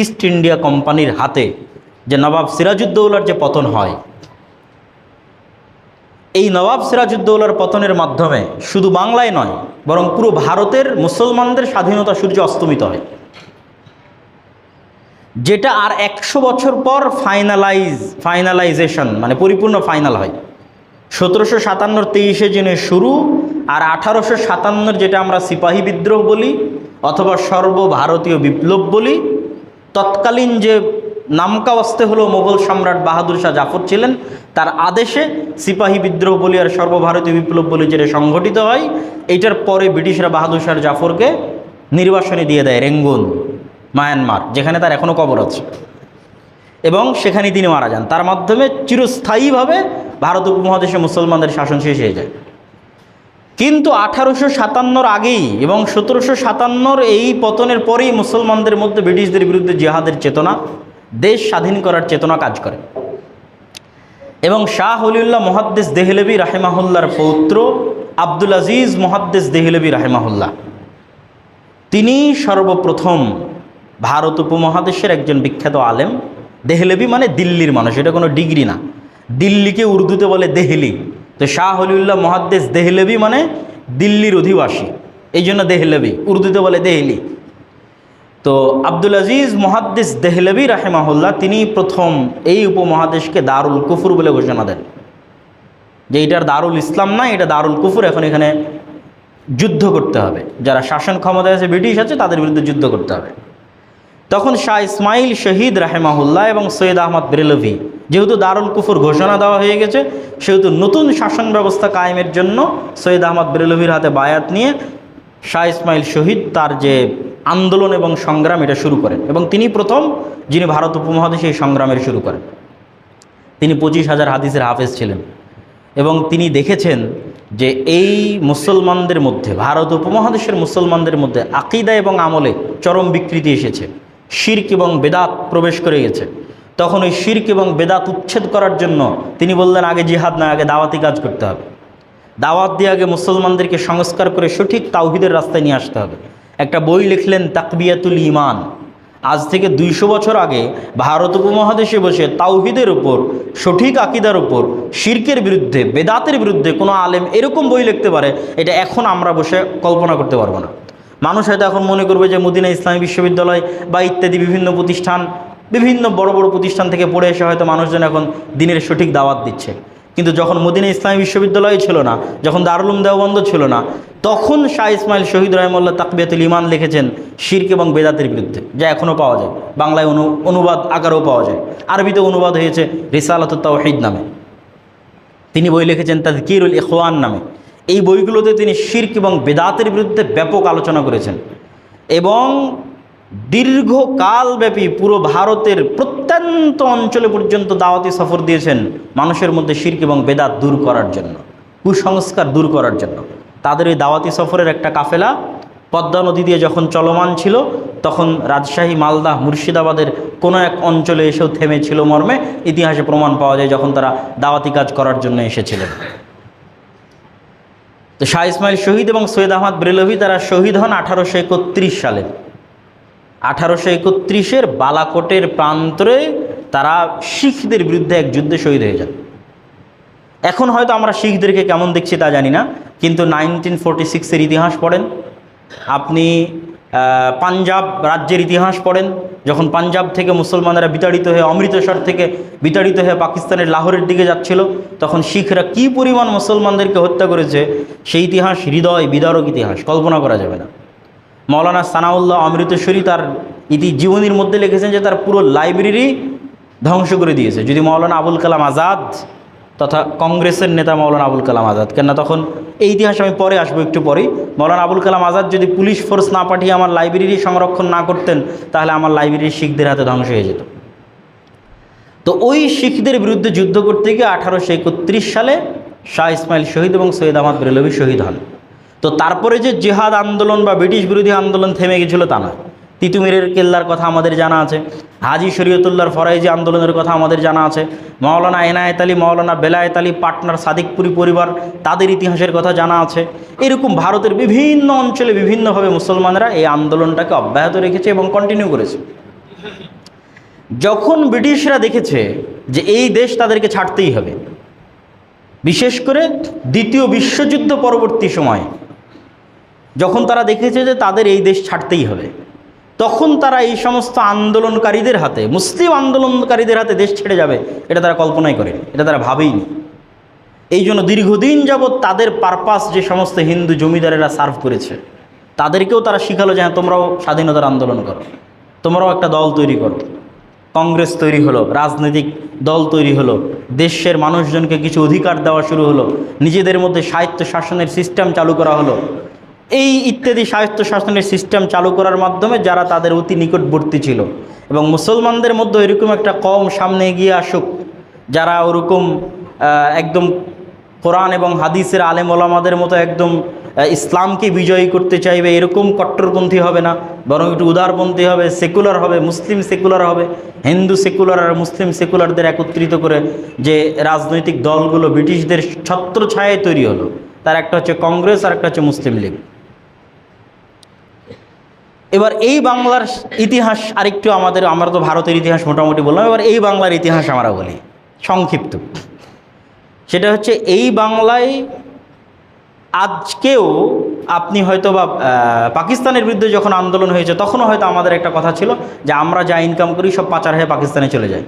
East India কোম্পানির হাতে যে নবাব সিরাজউদ্দৌলার যে পতন হয়, এই নবাব সিরাজউদ্দৌলার পতনের মাধ্যমে শুধু বাংলায় নয়, বরং পুরো ভারতের মুসলমানদের স্বাধীনতা সূর্য অস্তমিত হয়। যেটা আর একশো বছর পর ফাইনালাইজ ফাইনালাইজেশন মানে পরিপূর্ণ ফাইনাল হয়। সতেরোশো সাতান্নর তেইশে জুনে শুরু আর আঠারোশো সাতান্নর যেটা আমরা সিপাহী বিদ্রোহ বলি, অথবা সর্বভারতীয় বিপ্লব বলি তৎকালীন যে নামকাওয়াস্তে হলো মোগল সম্রাট বাহাদুর শাহ জাফর ছিলেন, তার আদেশে সিপাহী বিদ্রোহ বলি আর সর্বভারতীয় বিপ্লব বলি যেটা সংঘটিত হয় এইটার পরে ব্রিটিশরা বাহাদুর শাহ জাফরকে নির্বাসনে দিয়ে দেয় রেঙ্গুন, মায়ানমার, যেখানে তার এখনও কবর আছে। এবং সেখানে তিনি মারা যান। তার মাধ্যমে চিরস্থায়ীভাবে ভারত উপমহাদেশে মুসলমানদের শাসন শেষ হয়ে যায়। কিন্তু আঠারোশো সাতান্নর আগেই এবং সতেরোশো সাতান্নর এই পতনের পরেই মুসলমানদের মধ্যে ব্রিটিশদের বিরুদ্ধে জিহাদের চেতনা, দেশ স্বাধীন করার চেতনা কাজ করে। এবং শাহ হলিউল্লাহ মহাদ্দেস দেহলেবি রাহেমাহুল্লার পৌত্র আব্দুল আজিজ মহাদ্দেস দেহলেবি রাহেমাহুল্লাহ। তিনি সর্বপ্রথম ভারত উপমহাদেশের একজন বিখ্যাত আলেম। দেহলেবি মানে দিল্লির মানুষ, এটা কোনো ডিগ্রি না। দিল্লিকে উর্দুতে বলে দেহলি। তো শাহ হলিউল্লাহ মহাদ্দেশ দেহলেবি মানে দিল্লির অধিবাসী। এই জন্য দেহলেবি। উর্দুতে বলে দেহলি। তো আব্দুল আজিজ মহাদ্দেশ দেহলেবি রাহেমাহুল্লাহ, তিনি প্রথম এই উপমহাদেশকে দারুল কুফুর বলে ঘোষণা দেন। যে এটার দারুল ইসলাম না, এটা দারুল কুফুর, এখন এখানে যুদ্ধ করতে হবে। যারা শাসন ক্ষমতায় আছে, ব্রিটিশ আছে, তাদের বিরুদ্ধে যুদ্ধ করতে হবে। তখন শাহ ইসমাইল শহীদ রাহেমাহুল্লাহ এবং সৈয়দ আহমদ বেরেলভি, যেহেতু দারুল কুফুর ঘোষণা দেওয়া হয়ে গেছে, সেহেতু নতুন শাসন ব্যবস্থা কায়েমের জন্য সৈয়দ আহমদ বেরেলভির হাতে বায়াত নিয়ে শাহ ইসমাইল শহীদ তার যে আন্দোলন এবং সংগ্রাম, এটা শুরু করেন এবং তিনি প্রথম যিনি ভারত উপমহাদেশে এই সংগ্রামের শুরু করেন। তিনি পঁচিশ হাজার হাদিসের হাফেজ ছিলেন এবং তিনি দেখেছেন যে এই মুসলমানদের মধ্যে, ভারত উপমহাদেশের মুসলমানদের মধ্যে আকিদা এবং আমলে চরম বিকৃতি এসেছে। শির্ক এবং বেদাত প্রবেশ করে গেছে। তখন ওই শির্ক এবং বেদাত উচ্ছেদ করার জন্য তিনি বললেন, আগে জিহাদ না আগে দাওয়াতি কাজ করতে হবে। দাওয়াত দিয়ে আগে মুসলমানদেরকে সংস্কার করে সঠিক তাওহিদের রাস্তায় নিয়ে আসতে হবে। একটা বই লিখলেন, তাকবিয়াতুল ইমান আজ থেকে দুইশো বছর আগে ভারত উপমহাদেশে বসে তাওহিদের উপর, সঠিক আকিদার উপর, শির্কের বিরুদ্ধে, বেদাতের বিরুদ্ধে কোনো আলেম এরকম বই লিখতে পারে, এটা এখন আমরা বসে কল্পনা করতে পারব না। মানুষ হয়তো এখন মনে করবে যে মদিনা ইসলামী বিশ্ববিদ্যালয় বা ইত্যাদি বিভিন্ন প্রতিষ্ঠান, বিভিন্ন বড় বড় প্রতিষ্ঠান থেকে পড়ে এসে হয়তো মানুষজন এখন দিনের সঠিক দাওয়াত দিচ্ছে। কিন্তু যখন মদিনা ইসলামী বিশ্ববিদ্যালয় ছিল না, যখন দারুলুম দেওবন্ধ ছিল না, তখন শাহ ইসমাইল শহীদ রহমল্লা তাকবিয়াতুল ইমান লিখেছেন শির্ক এবং বেদাতের বিরুদ্ধে, যা এখনও পাওয়া যায়। বাংলায় অনু, অনুবাদ আকারেও পাওয়া যায়। আরবিতে অনুবাদ হয়েছে রিসালাত তাওহিদ নামে। তিনি বই লিখেছেন তাজকিরুল ইখওয়ান নামে। এই বইগুলোতে তিনি শির্ক এবং বেদাতের বিরুদ্ধে ব্যাপক আলোচনা করেছেন এবং দীর্ঘকালব্যাপী পুরো ভারতের প্রত্যন্ত অঞ্চলে পর্যন্ত দাওয়াতি সফর দিয়েছেন মানুষের মধ্যে শির্ক এবং বেদাত দূর করার জন্য, কুসংস্কার দূর করার জন্য। তাদের এই দাওয়াতি সফরের একটা কাফেলা, পদ্মা নদী দিয়ে যখন চলমান ছিল, তখন রাজশাহী, মালদা, মুর্শিদাবাদের কোনো এক অঞ্চলে এসেও থেমেছিল মর্মে। ইতিহাসে প্রমাণ পাওয়া যায় যখন তারা দাওয়াতি কাজ করার জন্য এসেছিলেন। তো শাহ ইসমাইল শহীদ এবং সৈয়দ আহমদ ব্রেলভি তারা শহীদ হন আঠারোশো একত্রিশ সালে। আঠারোশো একত্রিশের বালাকোটের প্রান্তরে তারা শিখদের বিরুদ্ধে এক যুদ্ধে শহীদ হয়ে যান। এখন হয়তো আমরা শিখদেরকে কেমন দেখছি তা জানি না, কিন্তু নাইনটিন ফোরটি সিক্সের ইতিহাস পড়েন। আপনি পাঞ্জাব রাজ্যের ইতিহাস পড়েন। যখন পাঞ্জাব থেকে মুসলমানেরা বিতাড়িত হয়ে অমৃতসর থেকে বিতাড়িত হয়ে পাকিস্তানের লাহোরের দিকে যাচ্ছিল, তখন শিখরা কী পরিমাণ মুসলমানদেরকে হত্যা করেছে, সেই ইতিহাস হৃদয় বিদারক ইতিহাস, কল্পনা করা যাবে না। মৌলানা সানাউল্লাহ অমৃতসরী তার ইতি জীবনীর মধ্যে লিখেছেন যে তার পুরো লাইব্রেরি ধ্বংস করে দিয়েছে। যদি মৌলানা আবুল কালাম আজাদ তথা কংগ্রেসের নেতা মৌলানা আবুল কালাম আজাদ। কেননা তখন এই ইতিহাস আমি পরে আসব একটু পরেই। মৌলানা আবুল কালাম আজাদ যদি পুলিশ ফোর্স না পাঠিয়ে আমার লাইব্রেরি সংরক্ষণ না করতেন, তাহলে আমার লাইব্রেরি শিখদের হাতে ধ্বংস হয়ে যেত। তো ওই শিখদের বিরুদ্ধে যুদ্ধ করতে গিয়ে আঠারোশো একত্রিশ সালে শাহ ইসমাইল শহীদ এবং সৈয়দ আহমদ বেরলভি শহীদ হন। তো তারপরে যে জেহাদ আন্দোলন বা ব্রিটিশ বিরোধী আন্দোলন থেমে গেছিল তা নয়। তিতুমিরের কেল্লার কথা আমাদের জানা আছে। হাজি শরীয়তুল্লাহর ফরাইজি আন্দোলনের কথা আমাদের জানা আছে। মাওলানা এনায়েত আলী, মাওলানা বেলায়েত আলী, পাটনার সাদিকপুরি পরিবার, তাদের ইতিহাসের কথা জানা আছে। এরকম ভারতের বিভিন্ন অঞ্চলে বিভিন্নভাবে মুসলমানরা এই আন্দোলনটাকে অব্যাহত রেখেছে এবং কন্টিনিউ করেছে। যখন ব্রিটিশরা দেখেছে যে এই দেশ তাদেরকে ছাড়তেই হবে, বিশেষ করে দ্বিতীয় বিশ্বযুদ্ধ পরবর্তী সময়ে, যখন তারা দেখেছে যে তাদের এই দেশ ছাড়তেই হবে তখন তারা এই সমস্ত আন্দোলনকারীদের হাতে, মুসলিম আন্দোলনকারীদের হাতে দেশ ছেড়ে যাবে, এটা তারা কল্পনাই করেনি, এটা তারা ভাবেইনি। এই জন্য দীর্ঘদিন যাবৎ তাদের পারপাস যে সমস্ত হিন্দু জমিদারেরা সার্ভ করেছে, তাদেরকেও তারা শিখালো যে হ্যাঁ তোমরাও স্বাধীনতার আন্দোলন করো, তোমরাও একটা দল তৈরি করো। কংগ্রেস তৈরি হলো, রাজনৈতিক দল তৈরি হলো, দেশের মানুষজনকে কিছু অধিকার দেওয়া শুরু হলো, নিজেদের মধ্যে সাহিত্য শাসনের সিস্টেম চালু করা হলো এই ইত্যাদি স্বায়ত্ত শাসনের সিস্টেম চালু করার মাধ্যমে যারা তাদের অতি নিকটবর্তী ছিল। এবং মুসলমানদের মধ্যে এরকম একটা কম সামনে এগিয়ে আসুক, যারা ওরকম একদম কোরআন এবং হাদিসের আলেম ওলামাদের মতো একদম ইসলামকে বিজয়ী করতে চাইবে, এরকম কট্টরপন্থী হবে না। বরং একটু উদারপন্থী হবে সেকুলার হবে, মুসলিম সেকুলার হবে, হিন্দু সেকুলার আর মুসলিম সেকুলারদের একত্রিত করে যে রাজনৈতিক দলগুলো ব্রিটিশদের ছত্রছায়ায় তৈরি হলো। তার একটা হচ্ছে কংগ্রেস, আর একটা হচ্ছে মুসলিম লীগ। এবার এই বাংলার ইতিহাস আরেকটু আমাদের, আমরা তো ভারতের ইতিহাস মোটামুটি বললাম, এবার এই বাংলার ইতিহাস আমরা বলি, সংক্ষিপ্ত। সেটা হচ্ছে এই বাংলায় আজকেও আপনি হয়তো বা পাকিস্তানের বিরুদ্ধে যখন আন্দোলন হয়েছে, তখনও হয়তো আমাদের একটা কথা ছিল যে আমরা যা ইনকাম করি সব পাচার হয়ে পাকিস্তানে চলে যায়।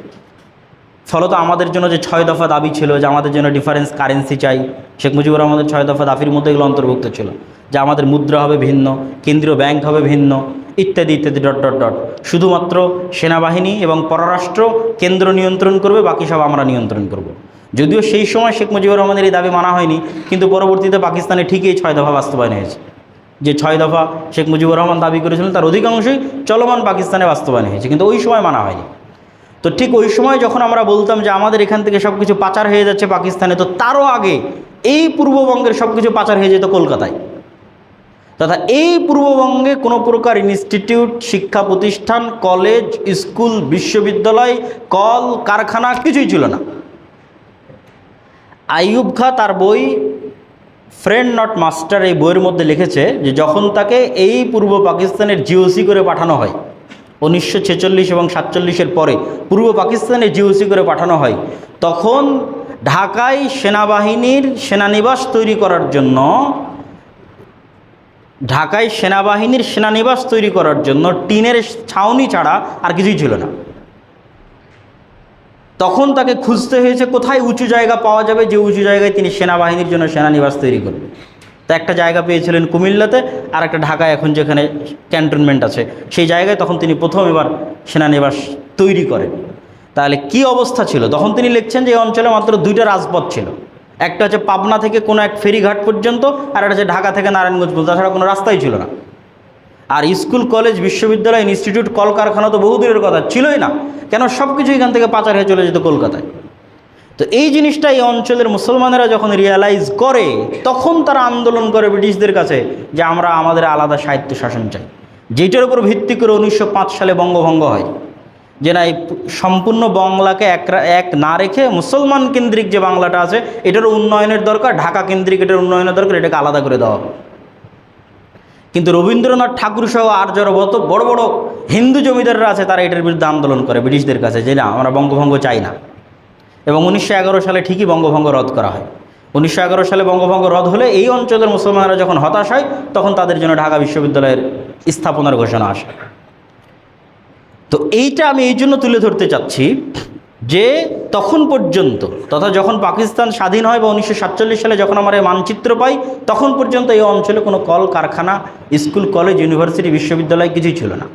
ফলত আমাদের জন্য যে ছয় দফা দাবি ছিল যে আমাদের জন্য ডিফারেন্স কারেন্সি চাই, শেখ মুজিবুর রহমানের ছয় দফা দাবির মধ্যে এগুলো অন্তর্ভুক্ত ছিল। যে আমাদের মুদ্রা হবে ভিন্ন, কেন্দ্রীয় ব্যাংক হবে ভিন্ন, ইত্যাদি ইত্যাদি ডট ডট ডট শুধুমাত্র সেনাবাহিনী এবং পররাষ্ট্র কেন্দ্র নিয়ন্ত্রণ করবে, বাকি সব আমরা নিয়ন্ত্রণ করব। যদিও সেই সময় শেখ মুজিবুর রহমানের এই দাবি মানা হয়নি, কিন্তু পরবর্তীতে পাকিস্তানে ঠিকই ছয় দফা বাস্তবায়ন হয়েছে। যে ছয় দফা শেখ মুজিবুর রহমান দাবি করেছিলেন, তার অধিকাংশই চলমান পাকিস্তানে বাস্তবায়ন হয়েছে, কিন্তু ওই সময় মানা হয়নি। তো ঠিক ওই সময় যখন আমরা বলতাম যে আমাদের এখান থেকে সব কিছু পাচার হয়ে যাচ্ছে পাকিস্তানে, তো তারও আগে এই পূর্ববঙ্গের সব কিছু পাচার হয়ে যেত কলকাতায়। তথা এই পূর্ববঙ্গে কোনো প্রকার ইনস্টিটিউট, শিক্ষা প্রতিষ্ঠান, কলেজ, স্কুল, বিশ্ববিদ্যালয়, কল, কারখানা কিছুই ছিল না। আইয়ুব খা তার বই ফ্রেন্ড নট মাস্টার এই বইয়ের মধ্যে লিখেছে যে যখন তাকে এই পূর্ব পাকিস্তানের জিওসি করে পাঠানো হয় উনিশশো ছেচল্লিশ এবং সাতচল্লিশের পরে পূর্ব পাকিস্তানে জিওসি করে পাঠানো হয়। তখন ঢাকায় সেনাবাহিনীর সেনানিবাস তৈরি করার জন্য, ঢাকায় সেনাবাহিনীর সেনানিবাস তৈরি করার জন্য টিনের ছাউনি ছাড়া আর কিছুই ছিল না। তখন তাকে খুঁজতে হয়েছে কোথায় উঁচু জায়গা পাওয়া যাবে, যে উঁচু জায়গায় তিনি সেনাবাহিনীর জন্য সেনানিবাস তৈরি করবেন। তা একটা জায়গা পেয়েছিলেন কুমিল্লাতে আর একটা ঢাকায় এখন যেখানে ক্যান্টনমেন্ট আছে। সেই জায়গায় তখন তিনি প্রথম এবার সেনানিবাস তৈরি করেন। তাহলে কি অবস্থা ছিল? তখন তিনি লিখছেন যে এই অঞ্চলে মাত্র দুইটা রাজপথ ছিল। একটা হচ্ছে পাবনা থেকে কোনো এক ফেরিঘাট পর্যন্ত, আর একটা হচ্ছে ঢাকা থেকে নারায়ণগঞ্জ পর্যন্ত। তাছাড়া কোনো রাস্তাই ছিল না। আর স্কুল, কলেজ, বিশ্ববিদ্যালয়, ইনস্টিটিউট, কলকারখানা তো বহু দূরের কথা, ছিলই না। কেন সব কিছু এখান থেকে পাচার হয়ে চলে যেত কলকাতায়? তো এই জিনিসটা এই অঞ্চলের মুসলমানেরা যখন রিয়ালাইজ করে, তখন তারা আন্দোলন করে ব্রিটিশদের কাছে যে আমরা আমাদের আলাদা সাহিত্য শাসন চাই। যেটার উপর ভিত্তি করে উনিশশো পাঁচ সালে বঙ্গভঙ্গ হয়। যে না এই সম্পূর্ণ বাংলাকে এক এক না রেখে মুসলমান কেন্দ্রিক যে বাংলাটা আছে, এটারও উন্নয়নের দরকার, ঢাকা কেন্দ্রিক এটার উন্নয়নের দরকার, এটাকে আলাদা করে দেওয়া কিন্তু রবীন্দ্রনাথ ঠাকুর সহ আর যারা বত, বড় বড় হিন্দু জমিদাররা আছে, তারা এটার বিরুদ্ধে আন্দোলন করে ব্রিটিশদের কাছে যে না, আমরা বঙ্গভঙ্গ চাই না। এবং উনিশশো এগারো সালে ঠিকই বঙ্গভঙ্গ রদ করা হয়। উনিশশো এগারো সালে বঙ্গভঙ্গ রদ হলে এই অঞ্চলের মুসলমানরা যখন হতাশ হয় তখন তাদের জন্য ঢাকা বিশ্ববিদ্যালয়ের স্থাপনার ঘোষণা আসে। তো এইটা আমি এই জন্য তুলে ধরতে চাচ্ছি যে তখন পর্যন্ত তথা যখন পাকিস্তান স্বাধীন হয় বা উনিশশো সাতচল্লিশ সালে যখন আমরা এই মানচিত্র পাই তখন পর্যন্ত এই অঞ্চলে কোনো কল কারখানা স্কুল কলেজ ইউনিভার্সিটি বিশ্ববিদ্যালয় কিছুই ছিল না।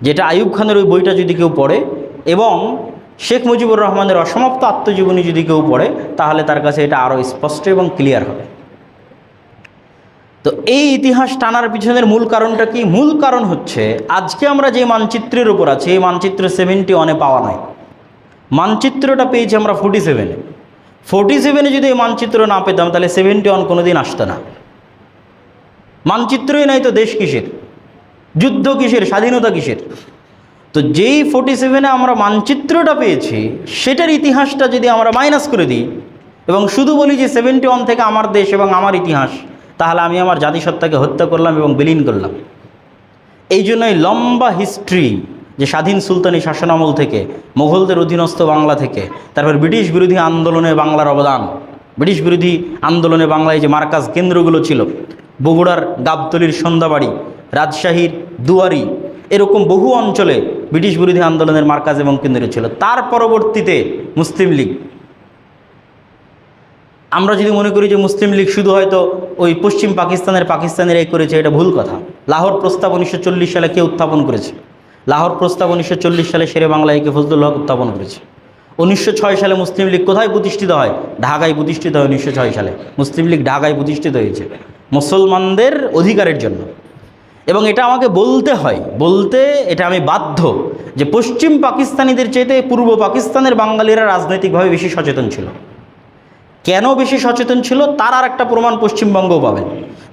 যেটা আইয়ুব খানের ওই বইটা যদি কেউ পড়ে এবং শেখ মুজিবুর রহমানের অসমাপ্ত আত্মজীবনী যদি কেউ পড়ে, তাহলে তার কাছে এটা আরও স্পষ্ট এবং ক্লিয়ার হবে। তো এই ইতিহাস টানার পিছনের মূল কারণটা কি? মূল কারণ হচ্ছে, আজকে আমরা যে মানচিত্রের উপর আছি, এই মানচিত্র সেভেন্টি ওয়ানে পাওয়া নয় মানচিত্রটা পেয়েছি আমরা ফোর্টি সেভেনে ফোর্টি সেভেনে যদি এই মানচিত্র না পেতাম, তাহলে সেভেন্টি ওয়ান কোনো দিন আসতো না। মানচিত্রই নাই তো দেশ কিসের? যুদ্ধ কিসের? স্বাধীনতা কিসের? তো যেই ফোর্টি সেভেনে আমরা মানচিত্রটা পেয়েছি, সেটার ইতিহাসটা যদি আমরা মাইনাস করে দিই, এবং শুধু বলি যে সেভেন্টি ওয়ান থেকে আমার দেশ এবং আমার ইতিহাস, তাহলে আমি আমার জাতিসত্তাকে হত্যা করলাম এবং বিলীন করলাম। এই জন্যই লম্বা হিস্ট্রি যে স্বাধীন সুলতানি শাসনামল থেকে মোগলদের অধীনস্থ বাংলা থেকে, তারপর ব্রিটিশ বিরোধী আন্দোলনে বাংলার অবদান, ব্রিটিশ বিরোধী আন্দোলনে বাংলায় যে মার্কাজ কেন্দ্রগুলো ছিল, বগুড়ার গাবতলির সন্ধ্যাবাড়ি, রাজশাহীর দুয়ারি এরকম বহু অঞ্চলে ব্রিটিশ বিরোধী আন্দোলনের মার্কাজ এবং কেন্দ্র ছিল। তার পরবর্তীতে মুসলিম লীগ। আমরা যদি মনে করি যে মুসলিম লীগ শুধু হয়তো ওই পশ্চিম পাকিস্তানের পাকিস্তানের এই করেছে, এটা ভুল কথা। লাহোর প্রস্তাব উনিশশো চল্লিশ সালে কে উত্থাপন করেছে? লাহোর প্রস্তাব উনিশশো চল্লিশ সালে শেরে বাংলায় কে ফজলুল হক উত্থাপন করেছে। উনিশশো ছয় সালে মুসলিম লীগ কোথায় প্রতিষ্ঠিত হয়? ঢাকায় প্রতিষ্ঠিত হয় উনিশশো ছয় সালে। মুসলিম লীগ ঢাকায় প্রতিষ্ঠিত হয়েছে। মুসলমানদের অধিকারের জন্য। এবং এটা আমাকে বলতে হয়, বলতে এটা আমি বাধ্য যে পশ্চিম পাকিস্তানিদের চাইতে পূর্ব পাকিস্তানের বাঙালিরা রাজনৈতিকভাবে বেশি সচেতন ছিল। কেন বেশি সচেতন ছিল? তার আর একটা প্রমাণ পশ্চিমবঙ্গও পাবেন,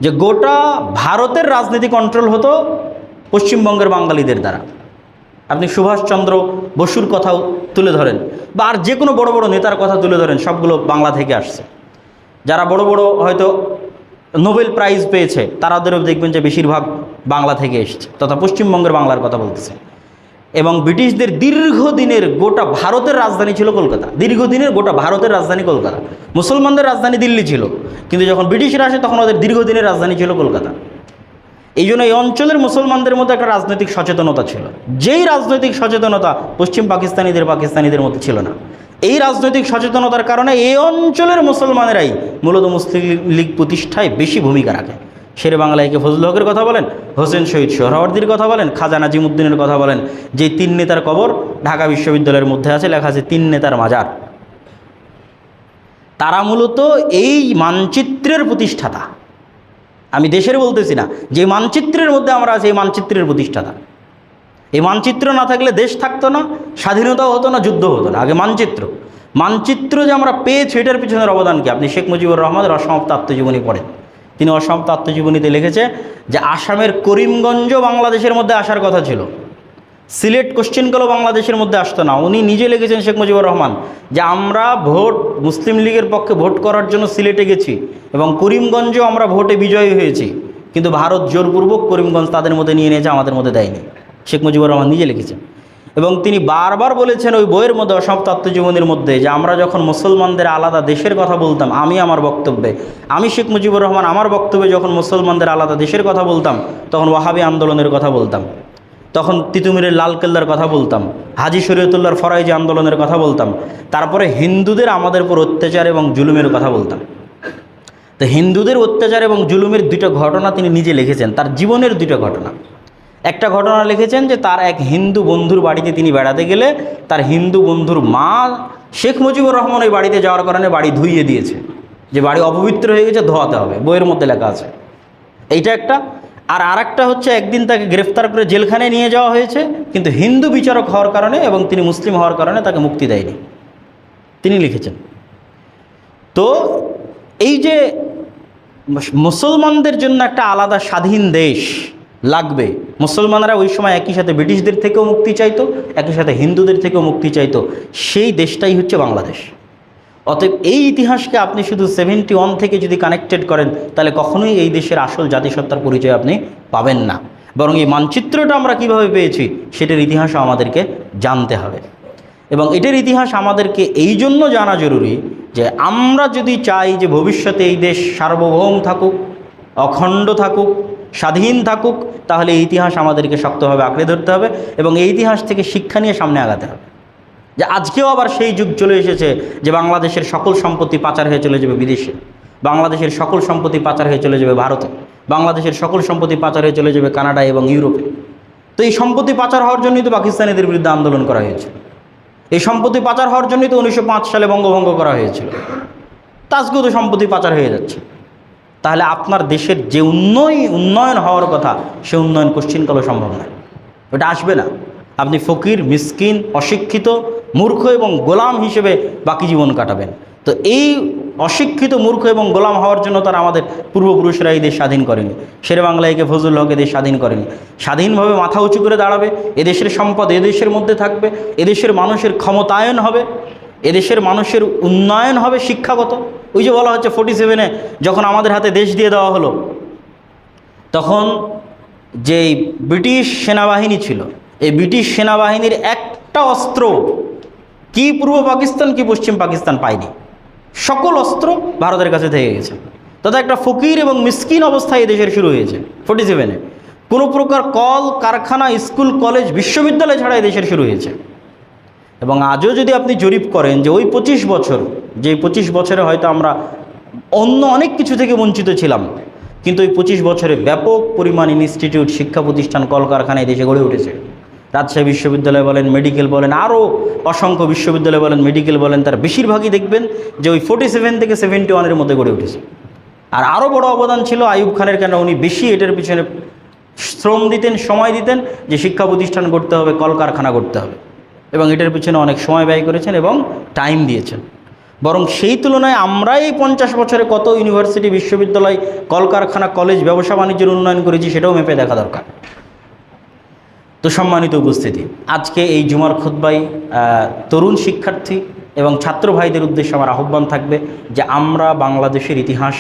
যে গোটা ভারতের রাজনীতি কন্ট্রোল হতো পশ্চিমবঙ্গের বাঙালিদের দ্বারা। আপনি সুভাষচন্দ্র বসুর কথাও তুলে ধরেন, বা আর যে কোনো বড় বড় নেতার কথা তুলে ধরেন, সবগুলো বাংলা থেকে আসছে। যারা বড় বড় হয়তো নোবেল প্রাইজ পেয়েছে তারাদেরও দেখবেন যে বেশিরভাগ বাংলা থেকে এসেছে, তথা পশ্চিমবঙ্গের বাংলার কথা বলতেছে। এবং ব্রিটিশদের দীর্ঘদিনের গোটা ভারতের রাজধানী ছিল কলকাতা। দীর্ঘদিনের গোটা ভারতের রাজধানী কলকাতা। মুসলমানদের রাজধানী দিল্লি ছিল। কিন্তু যখন ব্রিটিশরা আসে, তখন ওদের দীর্ঘদিনের রাজধানী ছিল কলকাতা। এই জন্য এই অঞ্চলের মুসলমানদের মধ্যে একটা রাজনৈতিক সচেতনতা ছিল। যেই রাজনৈতিক সচেতনতা পশ্চিম পাকিস্তানিদের পাকিস্তানিদের মধ্যে ছিল না। এই রাজনৈতিক সচেতনতার কারণে এই অঞ্চলের মুসলমানেরাই মূলত মুসলিম লীগ প্রতিষ্ঠায় বেশি ভূমিকা রাখে। শেরে বাংলাইকে ফজল হকের কথা বলেন, হোসেন শহীদ সোহরাওয়ার্দির কথা বলেন খাজা নাজিমুদ্দিনের কথা বলেন, যে তিন নেতার কবর ঢাকা বিশ্ববিদ্যালয়ের মধ্যে আছে, লেখা আছে তিন নেতার মাজার। তারা মূলত এই মানচিত্রের প্রতিষ্ঠাতা। আমি দেশের বলতেছি না, যে মানচিত্রের মধ্যে আমরা আছি, এই মানচিত্রের প্রতিষ্ঠাতা। এই মানচিত্র না থাকলে দেশ থাকতো না, স্বাধীনতাও হতো না যুদ্ধ হতো না। আগে মানচিত্র। মানচিত্র যে আমরা পেয়েছি, এটার পিছনের অবদান কি? আপনি শেখ মুজিবুর রহমানের অসমাপ্ত আত্মজীবনী পড়েন। তিনি অসমাপ্ত আত্মজীবনীতে লিখেছে যে, আসামের করিমগঞ্জ বাংলাদেশের মধ্যে আসার কথা ছিল। সিলেট কোশ্চেন করলেও বাংলাদেশের মধ্যে আসতো না। উনি নিজে লিখেছেন শেখ মুজিবুর রহমান যে, আমরা ভোট, মুসলিম লীগের পক্ষে ভোট করার জন্য সিলেটে গেছি এবং করিমগঞ্জেও আমরা ভোটে বিজয়ী হয়েছি। কিন্তু ভারত জোরপূর্বক করিমগঞ্জ তাদের মধ্যে নিয়ে নিয়েছে, আমাদের মধ্যে দেয়নি। শেখ মুজিবুর রহমান নিজে লিখেছেন। এবং তিনি বারবার বলেছেন ওই বইয়ের মধ্যে অসমাপ্ত আত্মজীবনীর মধ্যে, যে আমরা যখন মুসলমানদের আলাদা দেশের কথা বলতাম, আমি আমার বক্তব্যে, আমি শেখ মুজিবুর রহমান আমার বক্তব্যে যখন মুসলমানদের আলাদা দেশের কথা বলতাম, তখন ওয়াহাবি আন্দোলনের কথা বলতাম, তখন তিতুমিরের লালকেল্লার কথা বলতাম, হাজি শরীয়তুল্লাহর ফরাইজি আন্দোলনের কথা বলতাম, তারপরে হিন্দুদের আমাদের উপর অত্যাচার এবং জুলুমের কথা বলতাম। তো হিন্দুদের অত্যাচার এবং জুলুমের দুটো ঘটনা তিনি নিজে লিখেছেন, তার জীবনের দুটো ঘটনা। একটা ঘটনা লিখেছেন যে তার এক হিন্দু বন্ধুর বাড়িতে তিনি বেড়াতে গেলে তার হিন্দু বন্ধুর মা শেখ মুজিবুর রহমান ওই বাড়িতে যাওয়ার কারণে বাড়ি ধুইয়ে দিয়েছে। যে বাড়ি অপবিত্র হয়ে গেছে, ধোয়াতে হবে, বইয়ের মধ্যে লেখা আছে। এইটা একটা। আর আরেকটা হচ্ছে, একদিন তাকে গ্রেফতার করে জেলখানায় নিয়ে যাওয়া হয়েছে, কিন্তু হিন্দু বিচারক হওয়ার কারণে এবং তিনি মুসলিম হওয়ার কারণে তাকে মুক্তি দেয়নি। তিনি লিখেছেন। তো এই যে মুসলমানদের জন্য একটা আলাদা স্বাধীন দেশ লাগবে। মুসলমানরা ওই সময় একই সাথে ব্রিটিশদের থেকেও মুক্তি চাইতো, একই সাথে হিন্দুদের থেকেও মুক্তি চাইতো। সেই দেশটাই হচ্ছে বাংলাদেশ। অতএব এই ইতিহাসকে আপনি শুধু সেভেন্টি ওয়ান থেকে যদি কানেক্টেড করেন, তাহলে কখনোই এই দেশের আসল জাতিসত্তার পরিচয় আপনি পাবেন না। বরং এই মানচিত্রটা আমরা কীভাবে পেয়েছি, সেটার ইতিহাসও আমাদেরকে জানতে হবে। এবং এটার ইতিহাস আমাদেরকে এই জন্য জানা জরুরি যে আমরা যদি চাই যে ভবিষ্যতে এই দেশ সার্বভৌম থাকুক, অখণ্ড থাকুক স্বাধীন থাকুক, তাহলে ইতিহাস আমাদেরকে শক্তভাবে আঁকড়ে ধরতে হবে এবং এই ইতিহাস থেকে শিক্ষা নিয়ে সামনে আগাতে হবে। যে আজকেও আবার সেই যুগ চলে এসেছে যে বাংলাদেশের সকল সম্পত্তি পাচার হয়ে চলে যাবে বিদেশে। বাংলাদেশের সকল সম্পত্তি পাচার হয়ে চলে যাবে ভারতে। বাংলাদেশের সকল সম্পত্তি পাচার হয়ে চলে যাবে কানাডা এবং ইউরোপে। তো এই সম্পত্তি পাচার হওয়ার জন্যই তো পাকিস্তানিদের বিরুদ্ধে আন্দোলন করা হয়েছে এই সম্পত্তি পাচার হওয়ার জন্যই তো উনিশশো পাঁচ সালে বঙ্গভঙ্গ করা হয়েছিল। তো সম্পত্তি পাচার হয়ে যাচ্ছে। তাহলে আপনার দেশের যে উন্নয়ন উন্নয়ন হওয়ার কথা, সে উন্নয়ন কোশ্চিনকালও সম্ভব নয়। ওটা আসবে না। আপনি ফকির, মিসকিন, অশিক্ষিত, মূর্খ এবং গোলাম হিসেবে বাকি জীবন কাটাবেন। তো এই অশিক্ষিত, মূর্খ এবং গোলাম হওয়ার জন্য তারা আমাদের পূর্বপুরুষরা এই দেশ স্বাধীন করেনি। শেরে বাংলাইকে ফজল হক এদেশ স্বাধীন করেনি। স্বাধীনভাবে মাথা উঁচু করে দাঁড়াবে। এদেশের সম্পদ এদেশের মধ্যে থাকবে। এদেশের মানুষের ক্ষমতায়ন হবে। এদেশের মানুষের উন্নয়ন হবে শিক্ষাগত। ওই যে বলা হচ্ছে ফোর্টি সেভেনে যখন আমাদের হাতে দেশ দিয়ে দেওয়া হলো, তখন যেই ব্রিটিশ সেনাবাহিনী ছিল, এই ব্রিটিশ সেনাবাহিনীর একটা অস্ত্র কি পূর্ব পাকিস্তান কি পশ্চিম পাকিস্তান পায়নি। সকল অস্ত্র ভারতের কাছে থেকে গেছে। তথা একটা ফকির এবং মিসকিন অবস্থায় এই দেশের শুরু হয়েছে ফোর্টি সেভেনে কোনো প্রকার কল, কারখানা, স্কুল, কলেজ, বিশ্ববিদ্যালয় ছাড়া এই দেশের শুরু হয়েছে। এবং আজও যদি আপনি জরিপ করেন যে ওই পঁচিশ বছর, যে পঁচিশ বছরে হয়তো আমরা অন্য অনেক কিছু থেকে বঞ্চিত ছিলাম, কিন্তু ওই পঁচিশ বছরে ব্যাপক পরিমাণ ইনস্টিটিউট, শিক্ষা প্রতিষ্ঠান, কলকারখানা এই দেশে গড়ে উঠেছে। রাজশাহী বিশ্ববিদ্যালয় বলেন, মেডিকেল বলেন, আরও অসংখ্য বিশ্ববিদ্যালয় বলেন, মেডিকেল বলেন, তার বেশিরভাগই দেখবেন যে ওই ফোর্টি সেভেন থেকে সেভেন্টি ওয়ানের মধ্যে গড়ে উঠেছে। আর আরও বড় অবদান ছিল আইয়ুব খানের কেন উনি বেশি এটার পিছনে শ্রম দিতেন, সময় দিতেন যে শিক্ষা প্রতিষ্ঠান করতে হবে, কলকারখানা করতে হবে। এবং এটার পিছনে অনেক সময় ব্যয় করেছেন এবং টাইম দিয়েছেন। বরং সেই তুলনায় আমরাই পঞ্চাশ বছরে কত ইউনিভার্সিটি বিশ্ববিদ্যালয়, কলকারখানা কলেজ ব্যবসা বাণিজ্যের উন্নয়ন করেছি সেটাও মেপে দেখা দরকার। তো সম্মানিত উপস্থিতি, আজকে এই জুমার খুদ্বাই তরুণ শিক্ষার্থী এবং ছাত্র ভাইদের উদ্দেশ্যে আমার আহ্বান থাকবে যে আমরা বাংলাদেশের ইতিহাস,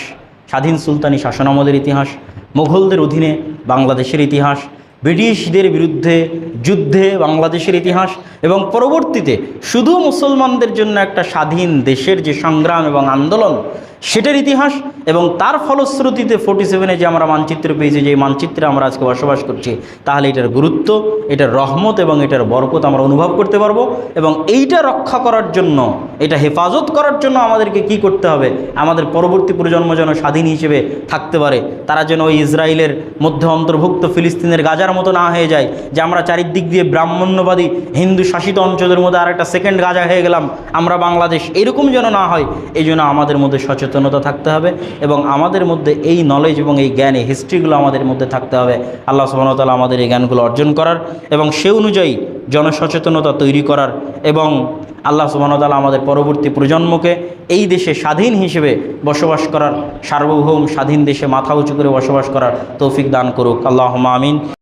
স্বাধীন সুলতানি শাসনামলের ইতিহাস, মুঘলদের অধীনে বাংলাদেশের ইতিহাস ব্রিটিশদের বিরুদ্ধে যুদ্ধে বাংলাদেশের ইতিহাস এবং পরবর্তীতে শুধু মুসলমানদের জন্য একটা স্বাধীন দেশের যে সংগ্রাম এবং আন্দোলন সেটার ইতিহাস এবং তার ফলশ্রুতিতে ফোর্টি সেভেনে যে আমরা মানচিত্র পেয়েছি যে মানচিত্রে আমরা আজকে বসবাস করছি, তাহলে এটার গুরুত্ব, এটার রহমত এবং এটার বরকত আমরা অনুভব করতে পারব এবং এইটা রক্ষা করার জন্য, এটা হেফাজত করার জন্য আমাদেরকে কি করতে হবে? আমাদের পরবর্তী প্রজন্ম যেন স্বাধীন হিসেবে থাকতে পারে। তারা যেন ওই ইসরায়েলের মধ্যে অন্তর্ভুক্ত ফিলিস্তিনের গাজার মতো না হয়ে যায়, যে আমরা চারিদিক দিয়ে ব্রাহ্মণ্যবাদী হিন্দু শাসিত অঞ্চলের মধ্যে আর একটা সেকেন্ড গাজা হয়ে গেলাম, আমরা বাংলাদেশ, এরকম যেন না হয় এই জন্য আমাদের মধ্যে সচেতনতা থাকতে হবে এবং আমাদের মধ্যে এই নলেজ এবং এই জ্ঞান, এই হিস্ট্রিগুলো আমাদের মধ্যে থাকতে হবে। আল্লাহ সুবাহতালা আমাদের এই জ্ঞানগুলো অর্জন করার এবং সে অনুযায়ী জনসচেতনতা তৈরি করার এবং আল্লাহ সুবাহতালা আমাদের পরবর্তী প্রজন্মকে এই দেশে স্বাধীন হিসেবে বসবাস করার, সার্বভৌম স্বাধীন দেশে মাথা উঁচু করে বসবাস করার তৌফিক দান করুক। আল্লাহ আমিন।